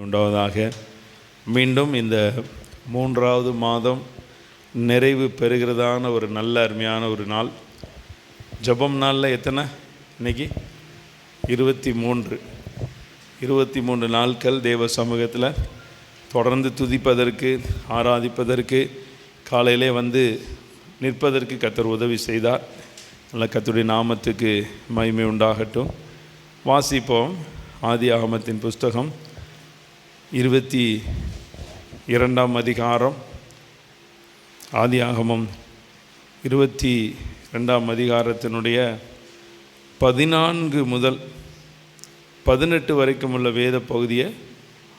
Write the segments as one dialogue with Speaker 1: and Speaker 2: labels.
Speaker 1: உண்டாவதாக மீண்டும் இந்த மூன்றாவது மாதம் நிறைவு பெறுகிறதான ஒரு நல்ல அருமையான ஒரு நாள். ஜெபம் நாளில் எத்தனை? இன்னைக்கு? இருபத்தி மூன்று. இருபத்தி மூன்று நாட்கள் தேவ சமூகத்தில் தொடர்ந்து துதிப்பதற்கு ஆராதிப்பதற்கு காலையிலே வந்து நிற்பதற்கு கத்தர் உதவி செய்தார். நல்ல கத்தருடைய நாமத்துக்கு மகிமை உண்டாகட்டும். வாசிப்போம். ஆதி ஆகமத்தின் புஸ்தகம். இருபத்தி இரண்டாம் அதிகாரம் ஆதியாகமம் இருபத்தி ரெண்டாம் அதிகாரத்தினுடைய பதினான்கு முதல் பதினெட்டு வரைக்கும் உள்ள வேத பகுதியை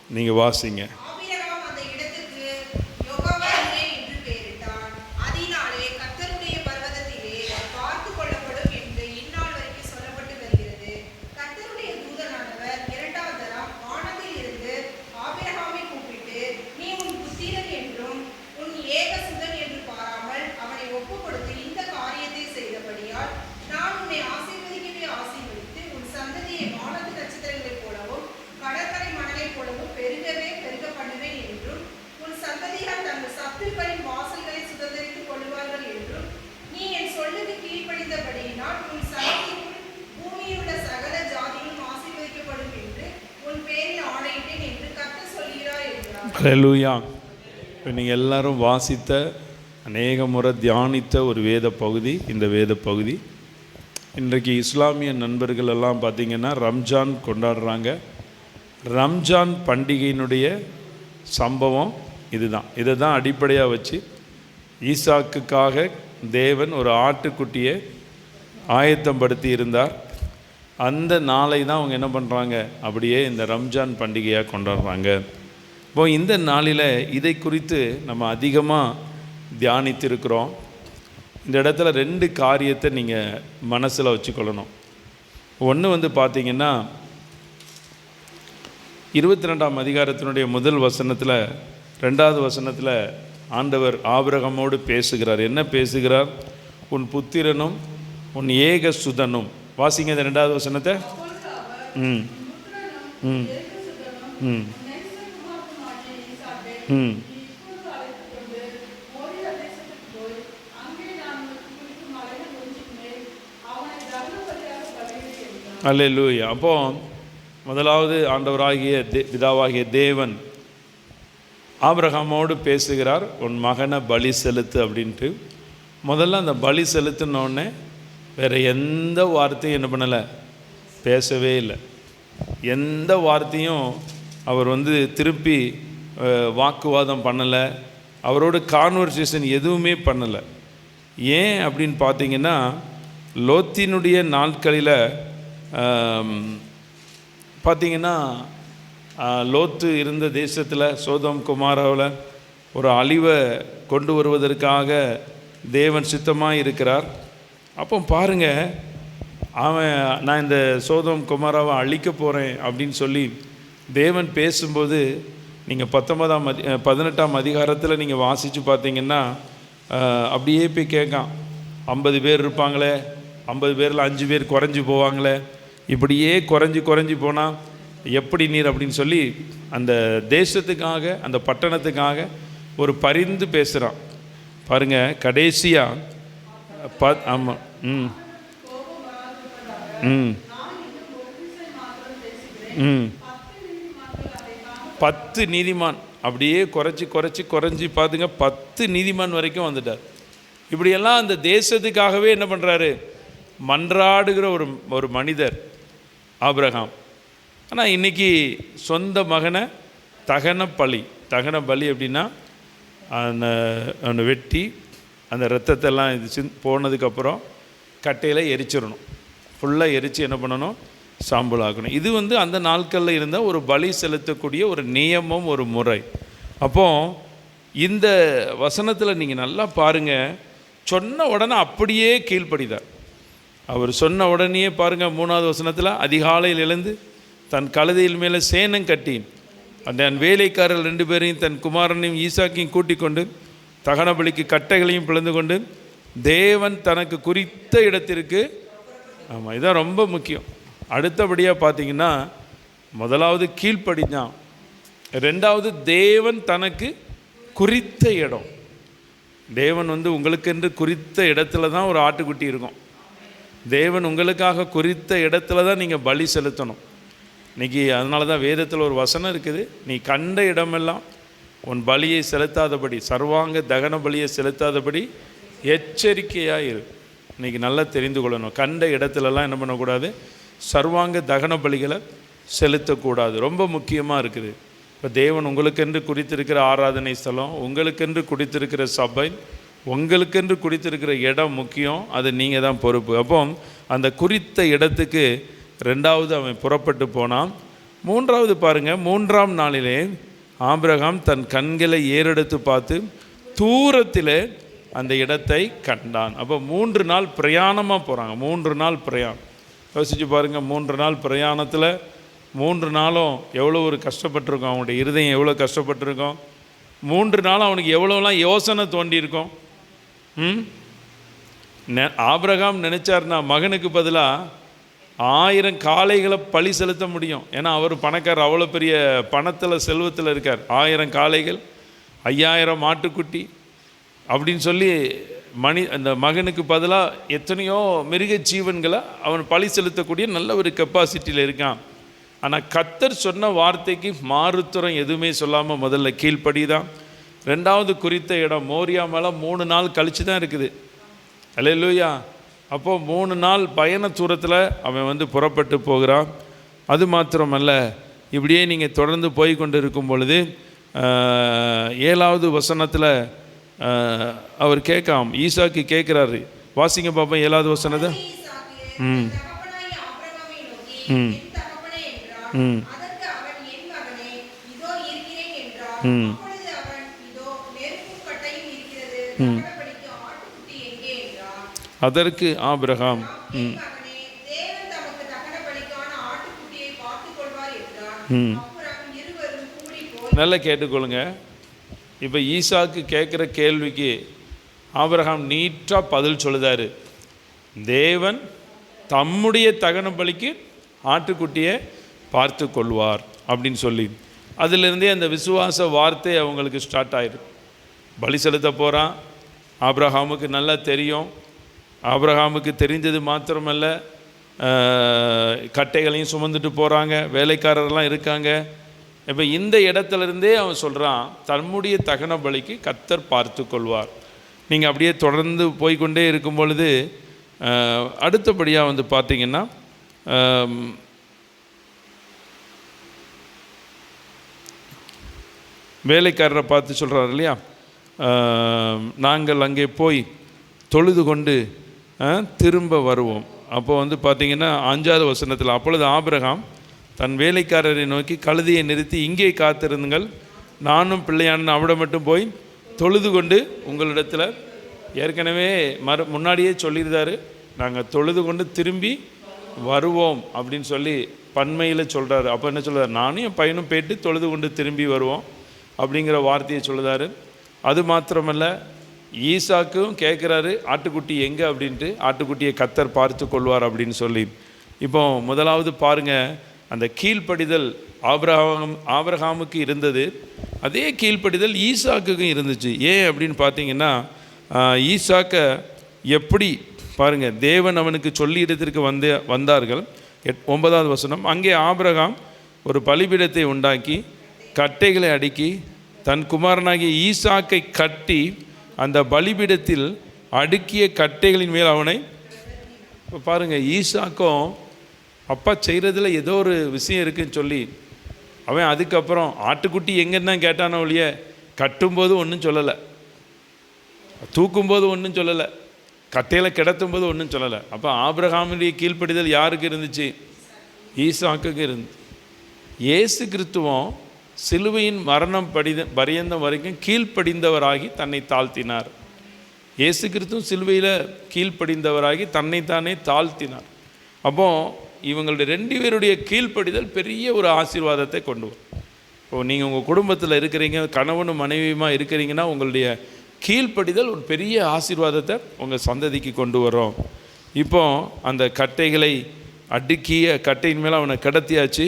Speaker 1: நீங்கள் வாசிங்க
Speaker 2: ஆபிரகாம் அந்த இடத்துக்கு யெகோவாயிரே என்று பெயரிட்டான். அதினாலே கர்த்தருடைய பர்வதத்திலே பார்த்துக் கொள்ளப்படும் என்று இந்நாள் வரைக்கும் சொல்லப்பட்டு வருகிறது. கர்த்தருடைய தூதனானவர் இரண்டாம் தரம் வானத்திலிருந்து ஆபிரகாமை கூப்பிட்டு, நீ உன் புத்திரன் என்றும் உன் ஏகசுதன் என்று பாராமல் அவனை ஒப்புக்கொடுத்து இந்த காரியத்தை செய்தபடியால் நான் உன்னை ஆசீர்வதிக்கவே ஆசீர்வதித்து உன் சந்ததியை வானத்து நட்சத்திரங்களைப் போலவும் கடற்கரை மணலைப் போலவும் பெருகவே பெருக பண்ணுவேன் என்றும் உன் சந்ததியார் தங்கள் சத்துருக்களின் வாசல்களை சுதந்திரித்துக் கொள்வார்கள் என்றும் நீ என் சொல்லுக்கு கீழ்ப்படிந்தபடியினால் உன் சந்ததிக்குள் பூமியிலுள்ள சகல ஜாதிகளும் ஆசீர்வதிக்கப்படும் என்று உன் பேரில் ஆணையிட்டேன் என்று கர்த்தர் சொல்கிறார்
Speaker 1: ஹலலூயா இப்போ நீங்கள் எல்லாரும் வாசித்த அநேக முறை தியானித்த ஒரு வேத பகுதி இந்த வேத பகுதி. இன்றைக்கு இஸ்லாமிய நண்பர்கள் எல்லாம் பார்த்தீங்கன்னா ரம்ஜான் கொண்டாடுறாங்க. ரம்ஜான் பண்டிகையினுடைய சம்பவம் இதுதான். இதை தான் அடிப்படையாக வச்சு ஈசாக்குக்காக தேவன் ஒரு ஆட்டுக்குட்டியை ஆயத்தப்படுத்தி இருந்தார். அந்த நாளை தான் அவங்க என்ன பண்ணுறாங்க அப்படியே இந்த ரம்ஜான் பண்டிகையாக கொண்டாடுறாங்க. இப்போ இந்த நாளில் இதை குறித்து நம்ம அதிகமாக தியானித்திருக்கிறோம். இந்த இடத்துல ரெண்டு காரியத்தை நீங்கள் மனசில் வச்சுக்கொள்ளணும். ஒன்று வந்து பார்த்தீங்கன்னா இருபத்தி ரெண்டாம் அதிகாரத்தினுடைய முதல் வசனத்தில் ரெண்டாவது வசனத்தில் ஆண்டவர் ஆபிரகமோடு பேசுகிறார். என்ன பேசுகிறார்? உன் புத்திரனும் உன் ஏக சுதனும். வாசிங்க இந்த ரெண்டாவது வசனத்தை. ம். ம். ம். ம். அல்லேலூயா. அப்போ முதலாவது ஆண்டவராகிய தே பிதாவாகிய தேவன் ஆபிரகாமோடு பேசுகிறார் உன் மகனை பலி செலுத்து அப்படின்ட்டு. முதல்ல அந்த பலி செலுத்தினோடனே வேறு எந்த வார்த்தையும் என்ன பண்ணலை பேசவே இல்லை. எந்த வார்த்தையும் அவர் வந்து திருப்பி வாக்குவாதம் பண்ணலை. அவரோட கான்வர்சேஷன் எதுவுமே பண்ணலை. ஏன் அப்படின்னு பார்த்தீங்கன்னா லோத்தினுடைய நாட்களில் பார்த்தீங்கன்னா லோத்து இருந்த தேசத்தில் சோதம் குமாராவில் ஒரு அழிவை கொண்டு வருவதற்காக தேவன் சித்தமாக இருக்கிறார். அப்போ பாருங்க அவன் நான் இந்த சோதம் குமாராவை அழிக்க போகிறேன் அப்படின்னு சொல்லி தேவன் பேசும்போது நீங்கள் பத்தொன்பதாம் அதி பதினெட்டாம் அதிகாரத்தில் நீங்கள் வாசித்து பார்த்தீங்கன்னா அப்படியே போய் கேட்கான். ஐம்பது பேர் இருப்பாங்களே ஐம்பது பேரில் அஞ்சு பேர் குறைஞ்சி போவாங்களே இப்படியே குறைஞ்சி குறைஞ்சி போனால் எப்படி நீர் அப்படின்னு சொல்லி அந்த தேசத்துக்காக அந்த பட்டணத்துக்காக ஒரு பரிந்து பேசுகிறான் பாருங்கள் கடைசியாக ப ஆமாம் ம். ம். ம். பத்து நீதிமான் அப்படியே குறைச்சி குறைச்சி குறைஞ்சி பார்த்துங்க பத்து நீதிமான் வரைக்கும் வந்துட்டார். இப்படியெல்லாம் அந்த தேசத்துக்காகவே என்ன பண்ணுறாரு மன்றாடுகிற ஒரு ஒரு மனிதர் ஆபிரகாம். ஆனால் இன்றைக்கி சொந்த மகனை தகன பலி தகன பலி அப்படின்னா அந்த அவனை வெட்டி அந்த ரத்தத்தெல்லாம் இது போனதுக்கப்புறம் கட்டையில் எரிச்சிடணும். ஃபுல்லாக எரித்து என்ன பண்ணணும்? சாம்பல் ஆக்கணும் இது வந்து அந்த நாட்களில் இருந்தால் ஒரு பலி செலுத்தக்கூடிய ஒரு நியமம் ஒரு முறை. அப்போ இந்த வசனத்தில் நீங்கள் நல்லா பாருங்கள் சொன்ன உடனே அப்படியே கீழ்ப்படிதார். அவர் சொன்ன உடனே பாருங்கள் மூணாவது வசனத்தில் அதிகாலையில் எழுந்து தன் கழுதையில் மேலே சேனம் கட்டி தன் வேலைக்காரர்கள் ரெண்டு பேரையும் தன் குமாரனையும் ஈசாக்கையும் கூட்டிக் கொண்டு தகனபலிக்கு கட்டைகளையும் பிளந்து கொண்டு தேவன் தனக்கு குறித்த இடத்திற்கு ஆமாம் இதான் ரொம்ப முக்கியம். அடுத்தபடியாக பார்த்தீங்கன்னா முதலாவது கீழ்ப்படிஞ்சான். ரெண்டாவது தேவன் தனக்கு குறித்த இடம். தேவன் வந்து உங்களுக்கென்று குறித்த இடத்துல தான் ஒரு ஆட்டுக்குட்டி இருக்கும். தேவன் உங்களுக்காக குறித்த இடத்துல தான் நீங்கள் பலி செலுத்தணும். இன்றைக்கி அதனால தான் வேதத்தில் ஒரு வசனம் இருக்குது நீ கண்ட இடமெல்லாம் உன் பலியை செலுத்தாதபடி சர்வாங்க தகன பலியை செலுத்தாதபடி எச்சரிக்கையாக இரு இன்னைக்கு நல்லா தெரிந்து கொள்ளணும். கண்ட இடத்துலலாம் என்ன பண்ணக்கூடாது? சர்வாங்க தகன பலிகளை செலுத்தக்கூடாது. ரொம்ப முக்கியமாக இருக்குது. இப்போ தேவன் உங்களுக்கென்று குறித்திருக்கிற ஆராதனை ஸ்தலம் உங்களுக்கென்று குறித்திருக்கிற சபை உங்களுக்கென்று குறித்திருக்கிற இடம் முக்கியம். அது நீங்கள் தான் பொறுப்பு. அப்போ அந்த குறித்த இடத்துக்கு ரெண்டாவது அவன் புறப்பட்டு போனான். மூன்றாவது பாருங்கள் மூன்றாம் நாளிலே ஆபிரகாம் தன் கண்களை ஏறெடுத்து பார்த்து தூரத்தில் அந்த இடத்தை கண்டான். அப்போ மூன்று நாள் பிரயாணமாக போகிறாங்க மூன்று நாள் பிரயாணம். யோசிச்சு பாருங்கள் மூன்று நாள் பிரயாணத்தில் மூன்று நாளும் எவ்வளோ ஒரு கஷ்டப்பட்டிருக்கோம். அவனுடைய இருதயம் எவ்வளோ கஷ்டப்பட்டிருக்கோம். மூன்று நாளும் அவனுக்கு எவ்வளோலாம் யோசனை தோண்டியிருக்கோம் ம்? நெ ஆபிரகாம் நினச்சார்னா மகனுக்கு பதிலாக ஆயிரம் காளைகளை பழி செலுத்த முடியும். ஏன்னா அவர் பணக்காரர் அவ்வளோ பெரிய பணத்தில் செல்வத்தில் இருக்கார். ஆயிரம் காளைகள் ஐயாயிரம் மாட்டுக்குட்டி அப்படின்னு சொல்லி மணி அந்த மகனுக்கு பதிலாக எத்தனையோ மிருக ஜீவன்களை அவன் பழி செலுத்தக்கூடிய நல்ல ஒரு கெப்பாசிட்டியில் இருக்கான். ஆனால் கத்தர் சொன்ன வார்த்தைக்கு மாறுத்துறம் எதுவுமே சொல்லாமல் முதல்ல கீழ்ப்படி தான் ரெண்டாவது குறித்த இடம் மோரியா மேலே மூணு நாள் கழிச்சு தான் இருக்குது. அல்லேலூயா. அப்போது மூணு நாள் பயண தூரத்தில் அவன் வந்து புறப்பட்டு போகிறான். அது மாத்திரமல்ல இப்படியே நீங்கள் தொடர்ந்து போய் கொண்டு இருக்கும் பொழுது ஏழாவது வசனத்தில் அவர் கேட்காம் ஈசாக்கு கேட்குறாரு வாசிங்க பாப்போம் ஏழாவது
Speaker 2: ஈசாக்கு
Speaker 1: ம். ம். ம். ம். ம். அதற்கு ஆபிரகாம். ம்.
Speaker 2: போய்
Speaker 1: நல்லா கேட்டுக்கொள்ளுங்க இப்போ ஈசாக்கு கேட்குற கேள்விக்கு ஆபிரகாம் நீட்டாக பதில் சொல்லுதார். தேவன் தம்முடைய தகன பலிக்கு ஆட்டுக்குட்டியை பார்த்து கொள்வார் அப்படின்னு சொல்லி. அதிலிருந்தே அந்த விசுவாச வார்த்தை அவங்களுக்கு ஸ்டார்ட் ஆயிடும் பலி செலுத்த போகிறான் ஆப்ரஹாமுக்கு நல்லா தெரியும். ஆப்ரஹாமுக்கு தெரிஞ்சது மாத்திரமல்ல. கட்டைகளையும் சுமந்துட்டு போகிறாங்க வேலைக்காரர்லாம் இருக்காங்க. இப்போ இந்த இடத்துல இருந்தே அவன் சொல்கிறான் தன்னுடைய தகன பலிக்கு கத்தர் பார்த்து கொள்வார். நீங்கள் அப்படியே தொடர்ந்து போய்க்கொண்டே இருக்கும் பொழுது அடுத்தபடியாக வந்து பார்த்தீங்கன்னா வேலைக்காரரை பார்த்து சொல்கிறார் இல்லையா? நாங்கள் அங்கே போய் தொழுது கொண்டு திரும்ப வருவோம். அப்போ வந்து பார்த்தீங்கன்னா அஞ்சாவது வசனத்தில் அப்பொழுது ஆபிரகாம் தன் வேலைக்காரரை நோக்கி கழுதியை நிறுத்தி இங்கே காத்திருந்துங்கள். நானும் பிள்ளையானும் அவட மட்டும் போய் தொழுது கொண்டு உங்களிடத்தில் ஏற்கனவே மறு முன்னாடியே சொல்லியிருந்தாரு. நாங்கள் தொழுது கொண்டு திரும்பி வருவோம் அப்படின்னு சொல்லி பன்மையில் சொல்கிறாரு அப்போ என்ன சொல்கிறார் நானும் என் பையனும் போயிட்டு தொழுது கொண்டு திரும்பி வருவோம் அப்படிங்கிற வார்த்தையை சொல்லுதாரு. அது மாத்திரமல்ல ஈசாக்கும் கேட்குறாரு ஆட்டுக்குட்டி எங்கே? அப்படின்ட்டு ஆட்டுக்குட்டியை கத்தர் பார்த்து கொள்வார் அப்படின்னு சொல்லி. இப்போ முதலாவது பாருங்கள் அந்த கீழ்ப்படிதல் ஆபிரகாம் ஆபிரகாமுக்கு இருந்தது. அதே கீழ்ப்படிதல் ஈசாக்குக்கும் இருந்துச்சு. ஏன் அப்படின்னு பார்த்தீங்கன்னா ஈசாக்கை எப்படி பாருங்கள் தேவன் அவனுக்கு சொல்லி இடத்திற்கு வந்து வந்தார்கள். எட் ஒன்பதாவது வசனம் அங்கே ஆபிரகாம் ஒரு பலிபீடத்தை உண்டாக்கி கட்டைகளை அடுக்கி தன் குமாரனாகிய ஈசாக்கை கட்டி அந்த பலிபீடத்தில் அடுக்கிய கட்டைகளின் மேல் அவனை இப்போ பாருங்கள் ஈசாக்கும் அப்பா செய்கிறதுல ஏதோ ஒரு விஷயம் இருக்குன்னு சொல்லி அவன் அதுக்கப்புறம் ஆட்டுக்குட்டி எங்கேன்னு தான் கேட்டானோ ஒழிய கட்டும்போது ஒன்றும் சொல்லலை. தூக்கும்போது ஒன்றும் சொல்லலை. கட்டையில் கிடத்தும்போது ஒன்றும் சொல்லலை. அப்போ ஆபிரகாமுடைய கீழ்ப்படிதல் யாருக்கு இருந்துச்சு? ஈசாக்குக்கு இருந்து. இயேசு கிறிஸ்துவம் சிலுவையின் மரணம் படித பரியந்தம் வரைக்கும் கீழ்ப்படிந்தவராகி தன்னை தாழ்த்தினார். இயேசு கிறிஸ்துவும் சிலுவையில் கீழ்ப்படிந்தவராகி தன்னைத்தானே தாழ்த்தினார். அப்போ இவங்களுடைய ரெண்டு பேருடைய கீழ்ப்படிதல் பெரிய ஒரு ஆசீர்வாதத்தை கொண்டு வரும். இப்போ நீங்கள் உங்கள் குடும்பத்தில் இருக்கிறீங்க கணவனும் மனைவியுமா இருக்கிறீங்கன்னா உங்களுடைய கீழ்ப்படிதல் ஒரு பெரிய ஆசீர்வாதத்தை உங்கள் சந்ததிக்கு கொண்டு வரும். இப்போ அந்த கட்டைகளை அடுக்கிய கட்டையின் மேலே அவனை கடத்தியாச்சு.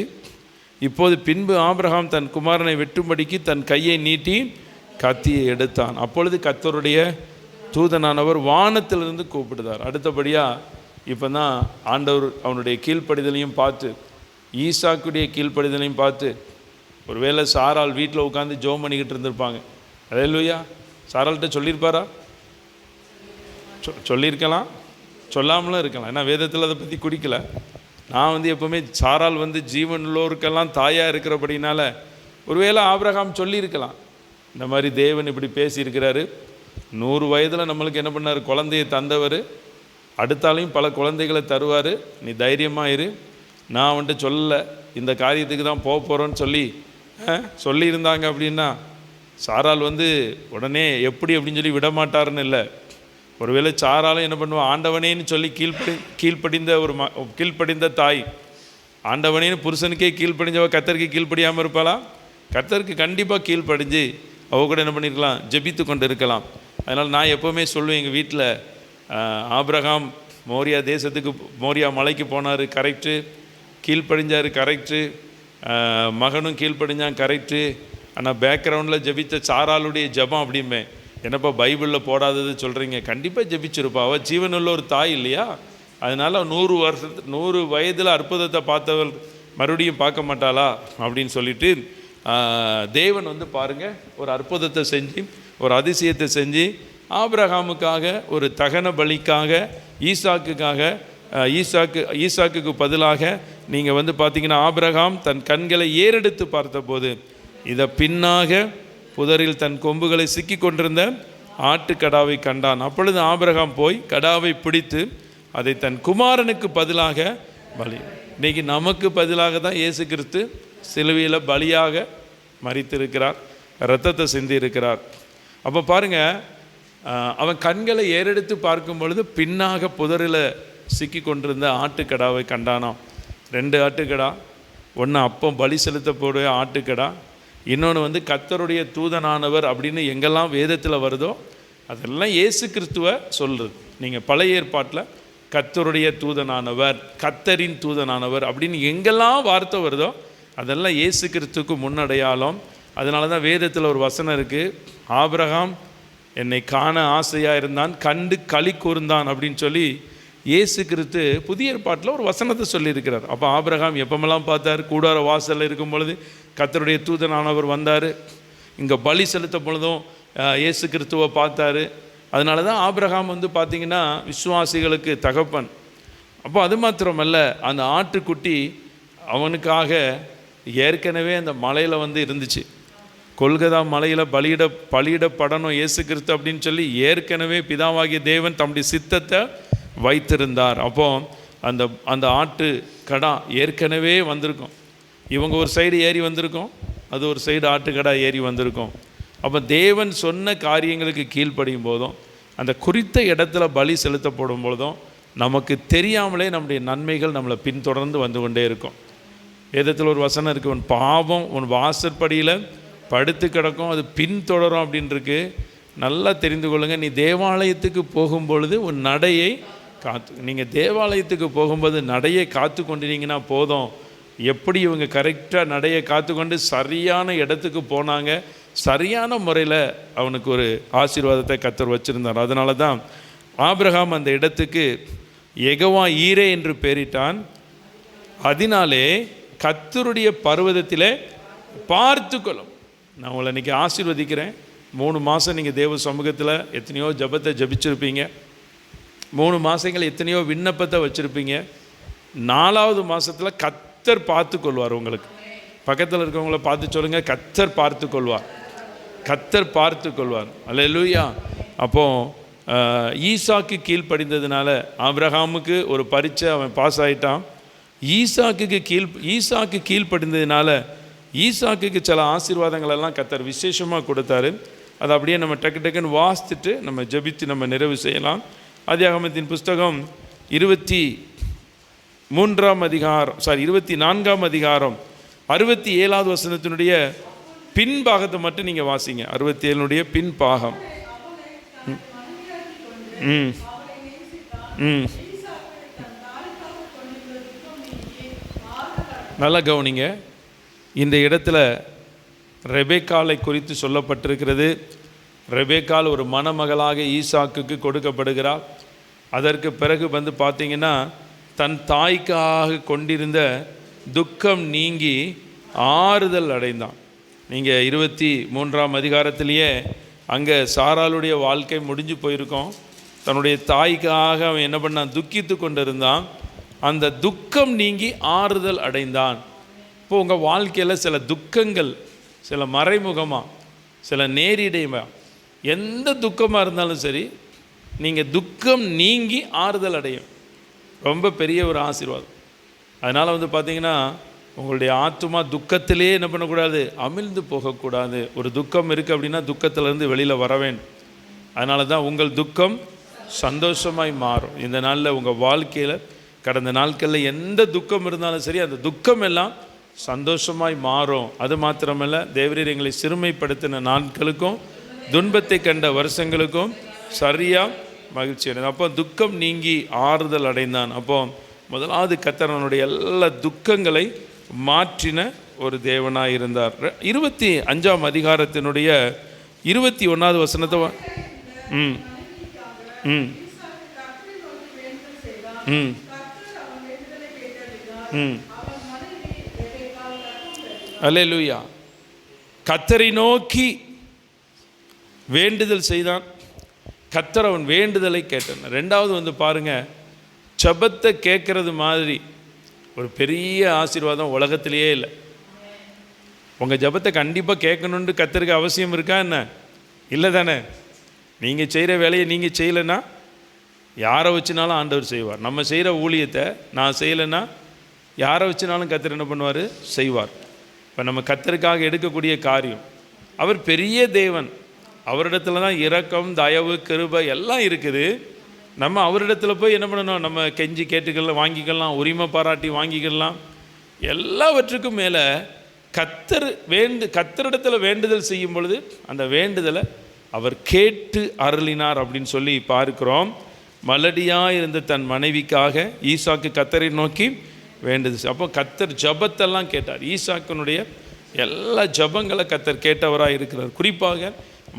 Speaker 1: இப்போது பின்பு ஆபிரகாம் தன் குமாரனை வெட்டும்படிக்கு தன் கையை நீட்டி கத்தியை எடுத்தான். அப்பொழுது கத்தருடைய தூதனானவர் வானத்திலிருந்து கூப்பிடுதார். அடுத்தபடியாக இப்போ தான் ஆண்டவர் அவனுடைய கீழ்ப்படிதலையும் பார்த்து ஈசாக்குடைய கீழ்ப்படிதலையும் பார்த்து ஒருவேளை சாரால் வீட்டில் உட்காந்து ஜோம் பண்ணிக்கிட்டு இருந்திருப்பாங்க. அதே இல்லையா சாரால்கிட்ட சொல்லியிருப்பாரா? சொ- சொல்லியிருக்கலாம். சொல்லாமலும் இருக்கலாம். ஏன்னா வேதத்தில் அதை பற்றி குடிக்கல. நான் வந்து எப்போவுமே சாரால் வந்து ஜீவனுள்ளோருக்கெல்லாம் தாயாக இருக்கிறபடினால ஒருவேளை ஆபிரகாம் சொல்லியிருக்கலாம். இந்த மாதிரி தேவன் இப்படி பேசியிருக்கிறாரு. நூறு வயதில் நம்மளுக்கு என்ன பண்ணார்? குழந்தையை தந்தவர். அடுத்தாலையும் பல குழந்தைகளை தருவார். நீ தைரியமாக இரு. நான் வந்துட்டு சொல்லலை. இந்த காரியத்துக்கு தான் போக போகிறோன்னு சொல்லி சொல்லியிருந்தாங்க அப்படின்னா சாரால் வந்து உடனே எப்படி அப்படின்னு சொல்லி விட மாட்டாருன்னு இல்லை. ஒருவேளை சாராலும் என்ன பண்ணுவோம் ஆண்டவனேன்னு சொல்லி கீழ்ப்படி கீழ்ப்படிந்த ஒரு ம கீழ்ப்படிந்த தாய். ஆண்டவனேன்னு புருஷனுக்கே கீழ்ப்படிஞ்சவ கத்தருக்கு கீழ்ப்படியாமல் இருப்பாளா? கத்தருக்கு கண்டிப்பாக கீழ்ப்படிஞ்சு அவ கூட என்ன பண்ணியிருக்கலாம் ஜெபித்து கொண்டு இருக்கலாம் அதனால் நான் எப்போவுமே சொல்லுவேன் எங்கள் வீட்டில் ஆப்ரஹாம் மோரியா தேசத்துக்கு மோரியா மலைக்கு போனார் கரெக்டு கீழ்ப்படிஞ்சார் கரெக்டு மகனும் கீழ்ப்படிஞ்சான் கரெக்டு ஆனால் பேக்ரவுண்டில் ஜெபித்த சாராளுடைய ஜெபம் அப்படிமே என்னப்பா பைபிளில் போடாதது சொல்கிறீங்க கண்டிப்பாக ஜெபிச்சிருப்பா. அவள் ஜீவனுள்ள ஒரு தாய் இல்லையா? அதனால் நூறு வருஷத்து நூறு வயதில் அற்புதத்தை பார்த்தவள் மறுபடியும் பார்க்க மாட்டாளா? அப்படின்னு சொல்லிட்டு தேவன் வந்து பாருங்கள் ஒரு அற்புதத்தை செஞ்சு ஒரு அதிசயத்தை செஞ்சு ஆபிரகாமுக்காக ஒரு தகன பலிக்காக ஈசாக்குக்காக ஈசாக்கு ஈசாக்குக்கு பதிலாக நீங்கள் வந்து பார்த்தீங்கன்னா ஆபிரகாம் தன் கண்களை ஏறெடுத்து பார்த்தபோது இதை பின்னாக புதரில் தன் கொம்புகளை சிக்கி கொண்டிருந்த ஆட்டுக்கடாவை கண்டான். அப்பொழுது ஆபிரகாம் போய் கடாவை பிடித்து அதை தன் குமாரனுக்கு பதிலாக பலி இன்றைக்கி நமக்கு பதிலாக தான் இயேசு கிறிஸ்து சிலுவையில் பலியாக மறித்திருக்கிறார் இரத்தத்தை சிந்தியிருக்கிறார். அப்போ பாருங்க அவன் கண்களை ஏறெடுத்து பார்க்கும் பொழுது பின்னாக புதரில் சிக்கி கொண்டிருந்த ஆட்டுக்கடாவை கண்டானாம். ரெண்டு ஆட்டுக்கடா ஒன்று அப்பம் பலி செலுத்த போடுற ஆட்டுக்கடா இன்னொன்று வந்து கத்தருடைய தூதனானவர் அப்படின்னு எங்கெல்லாம் வேதத்தில் வருதோ அதெல்லாம் இயேசு கிறிஸ்துவ சொல்கிறது நீங்கள் பழைய ஏற்பாட்டில் கத்தருடைய தூதனானவர் கத்தரின் தூதனானவர் அப்படின்னு எங்கெல்லாம் வார்த்தை வருதோ அதெல்லாம் இயேசு கிறிஸ்துக்கு முன்னடையாளம். அதனால தான் வேதத்தில் ஒரு வசனம் இருக்குது ஆபிரகாம் என்னை காண ஆசையாக இருந்தான் கண்டு களி கூர்ந்தான் அப்படின்னு சொல்லி இயேசு கிறிஸ்து புதிய ஏற்பாட்டில் ஒரு வசனத்தை சொல்லியிருக்கிறார். அப்போ ஆபிரகாம் எப்பமெல்லாம் பார்த்தார்? கூடார வாசலில் இருக்கும் பொழுது கத்தருடைய தூதனானவர் வந்தார். இங்கே பலி செலுத்த பொழுதும் இயேசு கிறிஸ்துவை பார்த்தாரு. அதனால தான் ஆபிரகாம் வந்து பார்த்திங்கன்னா விசுவாசிகளுக்கு தகப்பன். அப்போ அது மாத்திரமல்ல அந்த ஆட்டுக்குட்டி அவனுக்காக ஏற்கனவே அந்த மலையில் வந்து இருந்துச்சு. கொல்கதா மலையில் பலியிட பலியிடப்படணும் இயேசு கிறிஸ்து அப்படின்னு சொல்லி ஏற்கனவே பிதாவாகிய தேவன் தம்முடைய சித்தத்தை வைத்திருந்தார். அப்போ அந்த அந்த ஆட்டு கடா ஏற்கனவே வந்திருக்கும். இவங்க ஒரு சைடு ஏறி வந்திருக்கோம் அது ஒரு சைடு ஆட்டுக்கடா ஏறி வந்திருக்கும். அப்போ தேவன் சொன்ன காரியங்களுக்கு கீழ்ப்படியும் போதும் அந்த குறித்த இடத்துல பலி செலுத்தப்படும் பொழுதும் நமக்கு தெரியாமலே நம்முடைய நன்மைகள் நம்மளை பின்தொடர்ந்து வந்து கொண்டே இருக்கும். வேதத்தில் ஒரு வசனம் இருக்குது உன் பாவம் உன் வாசற்படியில் படுத்து கிடக்கும் அது பின்தொடரும் அப்படின்னு நல்லா தெரிந்து கொள்ளுங்கள் நீ தேவாலயத்துக்கு போகும் பொழுது உன் நடையை காத்து நீங்கள் தேவாலயத்துக்கு போகும்போது நடையை காத்து கொண்டிருந்தீங்கன்னா போதும். எப்படி இவங்க கரெக்டாக நடையை காத்துக்கொண்டு சரியான இடத்துக்கு போனாங்க சரியான முறையில் அவனுக்கு ஒரு ஆசீர்வாதத்தை கத்தர் வச்சுருந்தார். அதனால தான் ஆபிரகாம் அந்த இடத்துக்கு எகவா ஈரே என்று பெயரிட்டான் அதனாலே கத்தருடைய பர்வதத்திலே பார்த்து கொள்ளும் நான் உங்களை இன்றைக்கி ஆசீர்வதிக்கிறேன். மூணு மாதம் நீங்கள் தேவ சமூகத்தில் எத்தனையோ ஜபத்தை ஜபிச்சிருப்பீங்க. மூணு மாதங்கள் எத்தனையோ விண்ணப்பத்தை வச்சுருப்பீங்க. நாலாவது மாதத்தில் கத்தர் பார்த்து கொள்வார் உங்களுக்கு. பக்கத்தில் இருக்கவங்கள பார்த்து சொல்லுங்கள் கத்தர் பார்த்து கொள்வார். கத்தர் பார்த்து கொள்வார். அல்ல லூயா அப்போது ஈசாக்கு கீழ்ப்படிந்ததுனால அப்ரஹாமுக்கு ஒரு பரீட்சை அவன் பாஸ் ஆகிட்டான் ஈசாக்குக்கு கீழ் ஈசாக்கு கீழ்ப்படிந்ததுனால ஈசாக்குக்கு சில ஆசீர்வாதங்கள் எல்லாம் கத்தர் விசேஷமாக கொடுத்தாரு. அதை அப்படியே நம்ம டக்கு டக்குன்னு வாசித்துட்டு நம்ம ஜெபித்து நம்ம நிறைவு செய்யலாம். ஆதியாகமத்தின் புஸ்தகம் இருபத்தி மூன்றாம் அதிகாரம் சாரி இருபத்தி நான்காம் அதிகாரம் அறுபத்தி ஏழாவது வசனத்தினுடைய பின்பாகத்தை மட்டும் நீங்கள் வாசிங்க. அறுபத்தி ஏழுனுடைய பின்பாகம். ம். ம். ம். நல்லா கவனிங்க. இந்த இடத்துல ரெபேக்காலை குறித்து சொல்லப்பட்டிருக்கிறது. ரெபேக்கால் ஒரு மணமகளாக ஈசாக்குக்கு கொடுக்கப்படுகிறார் அதற்கு பிறகு வந்து பார்த்தீங்கன்னா தன் தாய்க்காக கொண்டிருந்த துக்கம் நீங்கி ஆறுதல் அடைந்தான். நீங்கள் இருபத்தி மூன்றாம் அதிகாரத்திலேயே அங்கே சாராளுடைய வாழ்க்கை முடிஞ்சு போயிருக்கோம். தன்னுடைய தாய்க்காக அவன் என்ன பண்ணான்? துக்கித்து கொண்டிருந்தான். அந்த துக்கம் நீங்கி ஆறுதல் அடைந்தான். இப்போ உங்கள் வாழ்க்கையில் சில துக்கங்கள் சில மறைமுகமாக சில நேரிடையமாக எந்த துக்கமாக இருந்தாலும் சரி நீங்கள் துக்கம் நீங்கி ஆறுதல் அடையும். ரொம்ப பெரிய ஒரு ஆசீர்வாதம். அதனால் வந்து பார்த்திங்கன்னா உங்களுடைய ஆத்துமா துக்கத்திலே என்ன பண்ணக்கூடாது? அமிழ்ந்து போகக்கூடாது. ஒரு துக்கம் இருக்குது அப்படின்னா துக்கத்திலேருந்து வெளியில் வர வேண்டும். அதனால தான் உங்கள் துக்கம் சந்தோஷமாய் மாறும். இந்த நாளில் உங்கள் வாழ்க்கையில் கடந்த நாட்களில் எந்த துக்கம் இருந்தாலும் சரி அந்த துக்கம் எல்லாம் சந்தோஷமாய் மாறும். அது மாத்திரமல்ல தேவரீர் எங்களை சிறுமைப்படுத்தின நாட்களுக்கும் துன்பத்தை கண்ட வருஷங்களுக்கும் சரியாக மகிழ்ச்சி அடைந்தான் அப்போ துக்கம் நீங்கி ஆறுதல் அடைந்தான். அப்போ முதலாவது கத்தரனுடைய எல்லா துக்கங்களை மாற்றின ஒரு தேவனாக இருந்தார். இருபத்தி அஞ்சாம் அதிகாரத்தினுடைய இருபத்தி ஒன்றாவது வசனத்தை வா- ம். ம். ம். ம் அல்லேலூயா கத்தரை நோக்கி வேண்டுதல் செய்தான். கத்தர் அவன் வேண்டுதலை கேட்டான். ரெண்டாவது வந்து பாருங்கள் ஜெபத்தை கேட்குறது மாதிரி ஒரு பெரிய ஆசீர்வாதம் உலகத்திலேயே இல்லை. உங்கள் ஜெபத்தை கண்டிப்பாக கேட்கணுன்ட்டு கத்தருக்கு அவசியம் இருக்கா என்ன? இல்லை தானே? நீங்கள் செய்கிற வேலையை நீங்கள் செய்யலைன்னா யாரை வச்சுனாலும் ஆண்டவர் செய்வார். நம்ம செய்கிற ஊழியத்தை நான் செய்யலைன்னா யாரை வச்சுனாலும் கத்தர் என்ன பண்ணுவார்? செய்வார். இப்போ நம்ம கத்தருக்காக எடுக்கக்கூடிய காரியம். அவர் பெரிய தேவன். அவரிடத்துல தான் இரக்கம் தயவு கிருபை எல்லாம் இருக்குது. நம்ம அவரிடத்துல போய் என்ன பண்ணணும்? நம்ம கெஞ்சி கேட்டுக்கலாம் வாங்கிக்கலாம் உரிமை பாராட்டி வாங்கிக்கலாம். எல்லாவற்றுக்கும் மேலே கத்தர் வேண்டு கத்தரிடத்தில் வேண்டுதல் செய்யும் பொழுது அந்த வேண்டுதலை அவர் கேட்டு அருளினார் அப்படின்னு சொல்லி பார்க்கிறோம். மலடியாக இருந்த தன் மனைவிக்காக ஈசாக்கு கத்தரை நோக்கி வேண்டுது அப்போ கத்தர் ஜபத்தெல்லாம் கேட்டார். ஈசாக்கனுடைய எல்லா ஜபங்களை கத்தர் கேட்டவராக இருக்கிறார். குறிப்பாக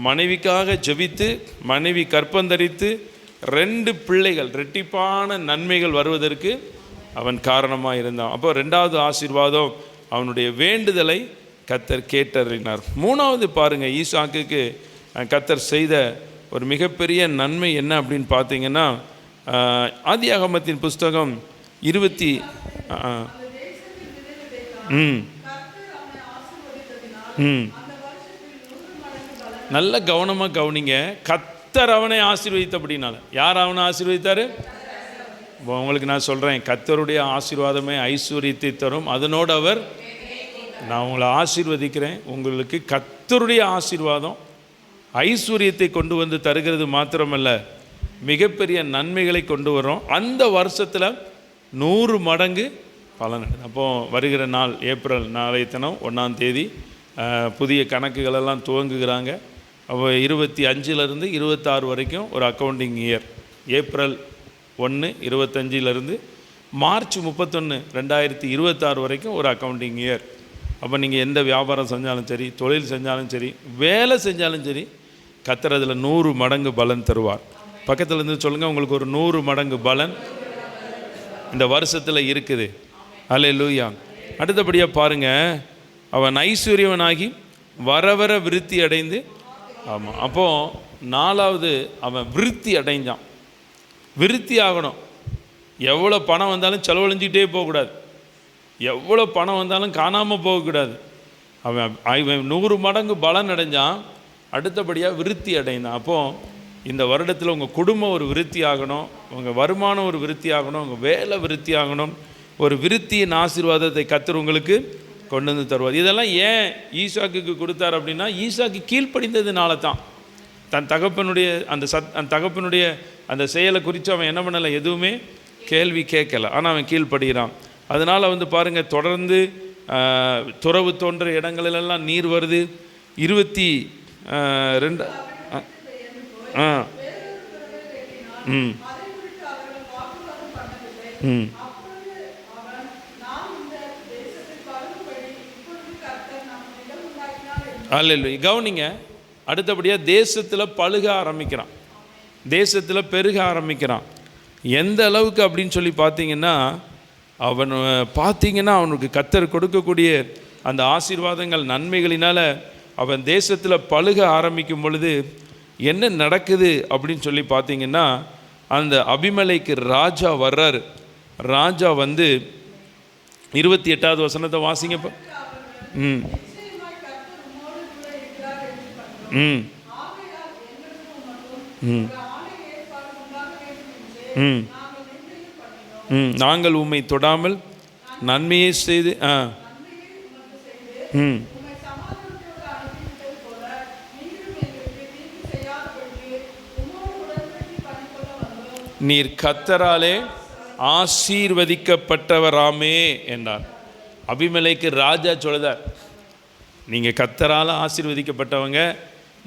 Speaker 1: மனைவிக்காக ஜெபித்து மனைவி கற்பந்தரித்து ரெண்டு பிள்ளைகள் ரெட்டிப்பான நன்மைகள் வருவதற்கு அவன் காரணமாக இருந்தான். அப்போ ரெண்டாவது ஆசீர்வாதம் அவனுடைய வேண்டுதலை கத்தர் கேட்டறினார். மூணாவது பாருங்கள் ஈசாக்குக்கு கத்தர் செய்த ஒரு மிகப்பெரிய நன்மை என்ன அப்படின்னு பார்த்தீங்கன்னா ஆதி ஆதியாகமத்தின் புஸ்தகம் இருபத்தி ம். ம். நல்ல கவனமாக கவனிங்க. கத்தர் அவனை ஆசீர்வதித்தபடினால. யார் அவனை ஆசீர்வதித்தார்? இப்போ உங்களுக்கு நான் சொல்கிறேன் கத்தருடைய ஆசீர்வாதமே ஐஸ்வர்யத்தை தரும். அதனோடு அவர் நான் உங்களை ஆசீர்வதிக்கிறேன். உங்களுக்கு கத்தருடைய ஆசீர்வாதம் ஐஸ்வர்யத்தை கொண்டு வந்து தருகிறது மாத்திரமல்ல மிகப்பெரிய நன்மைகளை கொண்டு வரும் அந்த வருஷத்தில் நூறு மடங்கு பலன். அப்போது வருகிற நாள் ஏப்ரல் நாளைய தினம் ஒன்றாம் தேதி புதிய கணக்குகளெல்லாம் துவங்குகிறாங்க. அப்போ இருபத்தி அஞ்சுலேருந்து இருபத்தாறு வரைக்கும் ஒரு அக்கௌண்டிங் இயர் ஏப்ரல் ஒன்று இருபத்தஞ்சிலருந்து மார்ச் முப்பத்தொன்று ரெண்டாயிரத்தி இருபத்தாறு வரைக்கும் ஒரு அக்கௌண்டிங் இயர் அப்போ நீங்கள் எந்த வியாபாரம் செஞ்சாலும் சரி தொழில் செஞ்சாலும் சரி வேலை செஞ்சாலும் சரி கத்துறதுல நூறு மடங்கு பலன் தருவார். பக்கத்தில் இருந்து சொல்லுங்கள் உங்களுக்கு ஒரு நூறு மடங்கு பலன் இந்த வருஷத்தில் இருக்குது. அலே லூயா அடுத்தபடியாக பாருங்க. அவன் ஐஸ்வர்யவனாகி வர வர விருத்தி அடைந்து ஆமாம் அப்போது நாலாவது அவன் விருத்தி அடைஞ்சான் விருத்தி ஆகணும். எவ்வளோ பணம் வந்தாலும் செலவழிஞ்சிக்கிட்டே போகக்கூடாது. எவ்வளோ பணம் வந்தாலும் காணாமல் போகக்கூடாது. அவன் அவன் நூறு மடங்கு பலன் அடைஞ்சான் அடுத்தபடியாக விருத்தி அடைந்தான். அப்போது இந்த வருடத்தில் உங்கள் குடும்பம் ஒரு விருத்தி ஆகணும் உங்கள் வருமானம் ஒரு விருத்தி ஆகணும் உங்கள் வேலை விருத்தி ஆகணும் ஒரு விருத்தியின் ஆசீர்வாதத்தை கத்தர் உங்களுக்கு கொண்டு வந்து தருவார். இதெல்லாம் ஏன் ஈசாக்கு கொடுத்தார் அப்படின்னா ஈசாக்கு கீழ்ப்படிந்ததுனால தான் தன் தகப்பனுடைய அந்த சத் அந்த தகப்பனுடைய அந்த செயலை குறித்து அவன் என்ன பண்ணலை எதுவுமே கேள்வி கேட்கல. ஆனால் அவன் கீழ்ப்படுகிறான். அதனால் வந்து பாருங்கள் தொடர்ந்து துறவு தோன்ற இடங்களிலெல்லாம் நீர் வருது. இருபத்தி ரெண்டு ஆ. ம். ம். அல்ல கவனிங்க அடுத்தபடியாக தேசத்தில் பழுக ஆரம்பிக்கிறான். தேசத்தில் பெருக ஆரம்பிக்கிறான். எந்த அளவுக்கு அப்படின்னு சொல்லி பார்த்தீங்கன்னா அவன் பார்த்தீங்கன்னா அவனுக்கு கத்தர் கொடுக்கக்கூடிய அந்த ஆசீர்வாதங்கள் நன்மைகளினால் அவன் தேசத்தில் பழுக ஆரம்பிக்கும் பொழுது என்ன நடக்குது அப்படின்னு சொல்லி பார்த்தீங்கன்னா அந்த அபிமலைக்கு ராஜா வர்றார். ராஜா வந்து இருபத்தி எட்டாவது வசனத்தை வாசிங்கப்பா ம். ம். ம். ம். ம். நாங்கள் உம்மை தொடாமல் நன்மையை செய்து ஆ. ம். நீர் கத்தராலே ஆசீர்வதிக்கப்பட்டவராமே என்றார். அபிமலைக்கு ராஜா சொல்லுதார் நீங்கள் கத்தரால் ஆசீர்வதிக்கப்பட்டவங்க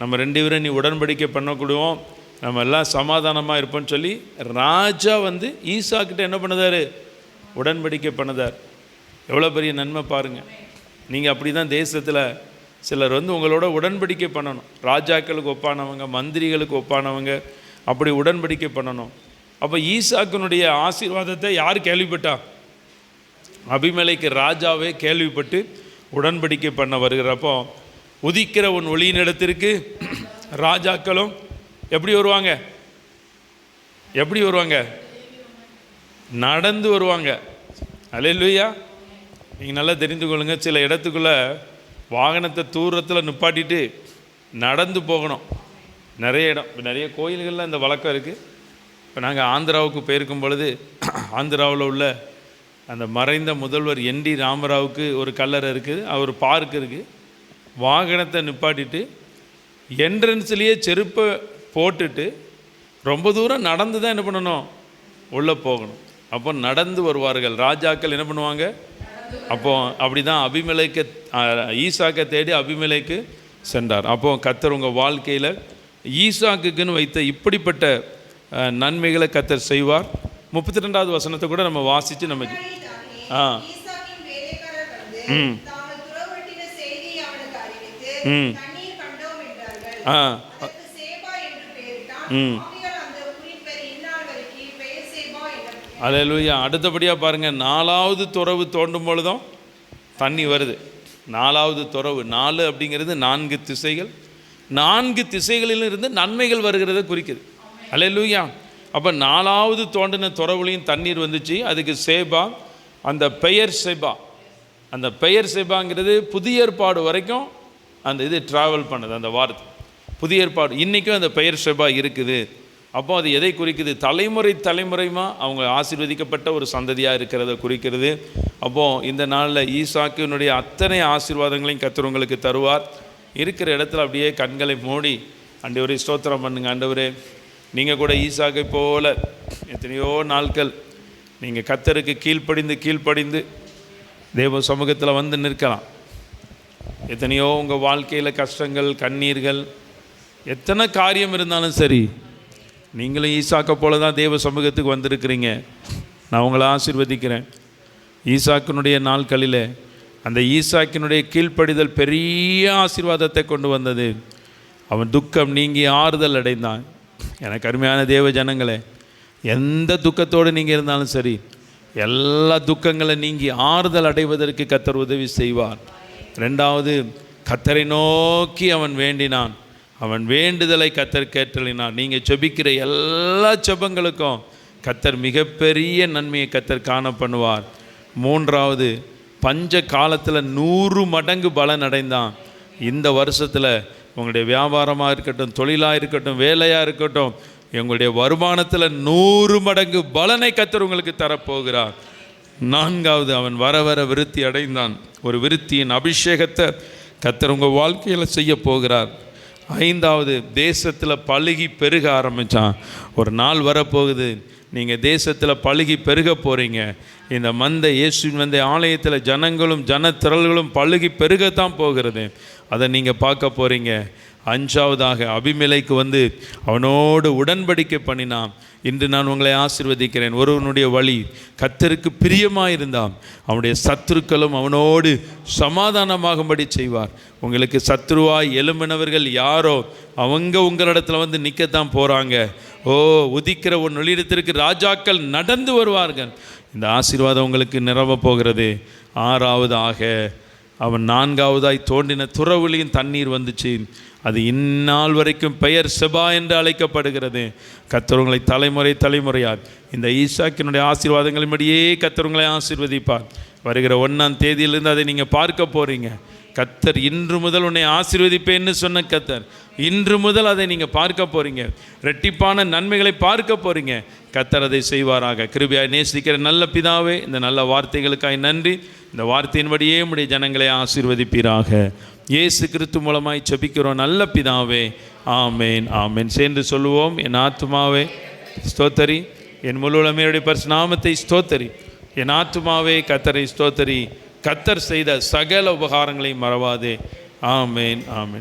Speaker 1: நம்ம ரெண்டு பேரும் நீ உடன்படிக்கை பண்ணக்கூடுவோம் நம்ம எல்லாம் சமாதானமாக இருப்போம்னு சொல்லி ராஜா வந்து ஈசாக்கிட்ட என்ன பண்ணுதார்? உடன்படிக்கை பண்ணுதார். எவ்வளோ பெரிய நன்மை பாருங்கள் நீங்கள் அப்படி தான் தேசத்தில் சிலர் வந்து உங்களோட உடன்படிக்கை பண்ணணும். ராஜாக்களுக்கு ஒப்பானவங்க மந்திரிகளுக்கு ஒப்பானவங்க அப்படி உடன்படிக்கை பண்ணணும். அப்போ ஈசாக்கினுடைய ஆசீர்வாதத்தை யார் கேள்விப்பட்டா? அபிமலைக்கு ராஜாவே கேள்விப்பட்டு உடன்படிக்கை பண்ண வருகிறப்போ உதிக்கிற உன் ஒளியினிடத்திற்கு ராஜாக்களும் எப்படி வருவாங்க? எப்படி வருவாங்க? நடந்து வருவாங்க. அலையிலுயா நீங்கள் நல்லா தெரிந்து கொள்ளுங்கள் சில இடத்துக்குள்ளே வாகனத்தை தூரத்தில் நிப்பாட்டிட்டு நடந்து போகணும். நிறைய இடம். இப்போ நிறைய கோயில்களில் இந்த வழக்கம் இருக்குது இப்போ நாங்கள் ஆந்திராவுக்கு போயிருக்கும் பொழுது ஆந்திராவில் உள்ள அந்த மறைந்த முதல்வர் என் டி ராமராவுக்கு ஒரு கல்லறை இருக்குது அவர் பார்க் இருக்குது. வாகனத்தை நிப்பாட்டிட்டு என்ட்ரன்ஸ்லேயே செருப்பை போட்டுட்டு ரொம்ப தூரம் நடந்து தான் என்ன பண்ணணும்? உள்ளே போகணும். அப்போ நடந்து வருவார்கள். ராஜாக்கள் என்ன பண்ணுவாங்க? அப்போ அப்படி தான் அபிமலைக்கு ஈசாக்கை தேடி அபிமலைக்கு சென்றார். அப்போ கத்தர் உங்கள் வாழ்க்கையில் ஈசாக்குக்குன்னு வைத்த இப்படிப்பட்ட நன்மைகளை கத்தர் செய்வார். முப்பத்தி ரெண்டாவது வசனத்தை கூட நம்ம வாசித்து நம்ம ஆ. ம். ம். ஆ. ம். அலையலூயா. அடுத்தபடியாக பாருங்கள் நாலாவது துறவு தோண்டும் பொழுதும் தண்ணி வருது. நாலாவது துறவு நாலு அப்படிங்கிறது நான்கு திசைகள். நான்கு திசைகளிலும் இருந்து நன்மைகள் வருகிறத குறிக்குது. அலையலூயா. அப்போ நாலாவது தோண்டின துறவுலையும் தண்ணீர் வந்துச்சு. அதுக்கு சேபா அந்த பெயர் செபா. அந்த பெயர் செபாங்கிறது புதிய ஏற்பாடு வரைக்கும் அந்த இது ட்ராவல் பண்ணுது அந்த வார்த்தை. புதிய ஏற்பாடு. இன்றைக்கும் அந்த பெயர் செபா இருக்குது. அப்போ அது எதை குறிக்குது? தலைமுறை தலைமுறைமாக அவங்க ஆசீர்வதிக்கப்பட்ட ஒரு சந்ததியாக இருக்கிறத குறிக்கிறது. அப்போது இந்த நாளில் ஈசாக்கினுடைய அத்தனை ஆசீர்வாதங்களையும் கத்துறவங்களுக்கு தருவார். இருக்கிற இடத்துல அப்படியே கண்களை மூடி அண்டவரே ஸ்தோத்திரம் பண்ணுங்க அண்டவரே நீங்கள் கூட ஈசாக்கை போல எத்தனையோ நாட்கள் நீங்கள் கத்தருக்கு கீழ்ப்படிந்து கீழ்ப்படிந்து தேவ சமூகத்தில் வந்து நிற்கலாம். எத்தனையோ உங்கள் வாழ்க்கையில் கஷ்டங்கள் கண்ணீர்கள் எத்தனை காரியம் இருந்தாலும் சரி நீங்களும் ஈசாக்க போல தான் தேவ சமூகத்துக்கு வந்திருக்கிறீங்க. நான் உங்களை ஆசீர்வதிக்கிறேன். ஈசாக்கினுடைய நாட்களில் அந்த ஈசாக்கினுடைய கீழ்ப்படிதல் பெரிய ஆசீர்வாதத்தை கொண்டு வந்தது. அவன் துக்கம் நீங்கி ஆறுதல் அடைந்தான். எனக்கு அருமையான தேவ ஜனங்களே எந்த துக்கத்தோடு நீங்கள் இருந்தாலும் சரி எல்லா துக்கங்களை நீங்கி ஆறுதல் அடைவதற்கு கத்தர் உதவி செய்வார். ரெண்டாவது கத்தரை நோக்கி அவன் வேண்டினான். அவன் வேண்டுதலை கத்தர் கேட்டலினான் நீங்கள் செபிக்கிற எல்லா செபங்களுக்கும் கத்தர் மிகப்பெரிய நன்மையை கத்தர் காண பண்ணுவார். மூன்றாவது பஞ்ச காலத்தில் நூறு மடங்கு பலன் அடைந்தான். இந்த வருஷத்தில் உங்களுடைய வியாபாரமாக இருக்கட்டும் தொழிலாக இருக்கட்டும் வேலையாக இருக்கட்டும் எங்களுடைய வருமானத்தில் நூறு மடங்கு பலனை கத்தர் உங்களுக்கு தரப்போகிறார். நான்காவது அவன் வர வர விருத்தி அடைந்தான். ஒரு விருத்தியின் அபிஷேகத்தை கத்தர் உங்கள் வாழ்க்கையில் செய்ய போகிறார். ஐந்தாவது தேசத்தில் பழுகி பெருக ஆரம்பித்தான் ஒரு நாள் வரப்போகுது நீங்கள் தேசத்தில் பழுகி பெருக போகிறீங்க இந்த மந்த இயேசுவின் வந்த ஆலயத்தில் ஜனங்களும் ஜனத்திரள்களும் பழுகி பெருகத்தான் போகிறது. அதை நீங்கள் பார்க்க போகிறீங்க அஞ்சாவதாக அபிமிலைக்கு வந்து அவனோடு உடன்படிக்கை பண்ணினான். இன்று நான் உங்களை ஆசிர்வதிக்கிறேன். ஒருவனுடைய வழி கத்தருக்கு பிரியமாக இருந்தான் அவனுடைய சத்துருக்களும் அவனோடு சமாதானமாகும்படி செய்வார். உங்களுக்கு சத்ருவாய் எலும்பினவர்கள் யாரோ அவங்க உங்களிடத்துல வந்து நிற்கத்தான் போகிறாங்க ஓ உதிக்கிற ஒரு நொழியிடத்திற்கு ராஜாக்கள் நடந்து வருவார்கள். இந்த ஆசீர்வாதம் உங்களுக்கு நிரவ போகிறது. ஆறாவதாக அவன் நான்காவதாய் தோண்டின துறவுலியின் தண்ணீர் வந்துச்சு. அது இந்நாள் வரைக்கும் பெயர் செபா என்று அழைக்கப்படுகிறது. கத்தவங்களை தலைமுறை தலைமுறையார். இந்த ஈசாக்கினுடைய ஆசீர்வாதங்களின்படியே கத்தவங்களை ஆசீர்வதிப்பார். வருகிற ஒன்றாம் தேதியிலிருந்து அதை நீங்கள் பார்க்க போகிறீங்க கத்தர் இன்று முதல் உன்னை ஆசீர்வதிப்பேன்னு சொன்ன கத்தர் இன்று முதல் அதை நீங்கள் பார்க்க போகிறீங்க ரெட்டிப்பான நன்மைகளை பார்க்க போகிறீங்க கத்தரதை செய்வாராக. கிருபியாய் நேசிக்கிற நல்ல பிதாவே இந்த நல்ல வார்த்தைகளுக்காய் நன்றி. இந்த வார்த்தையின்படியே உடைய ஜனங்களை ஆசீர்வதிப்பீராக. இயேசு கிறிஸ்து மூலமாய் செபிக்கிறோம் நல்ல பிதாவே ஆமேன் ஆமேன். சேர்ந்து சொல்லுவோம் என் ஆத்துமாவே ஸ்தோத்தரி. என் முழுமையுடைய பரிசு நாமத்தை ஸ்தோத்தரி. என் ஆத்துமாவே கத்தரை ஸ்தோத்தரி. கத்தர் செய்த சகல உபகாரங்களையும் மறவாதே. ஆமேன் ஆமேன்.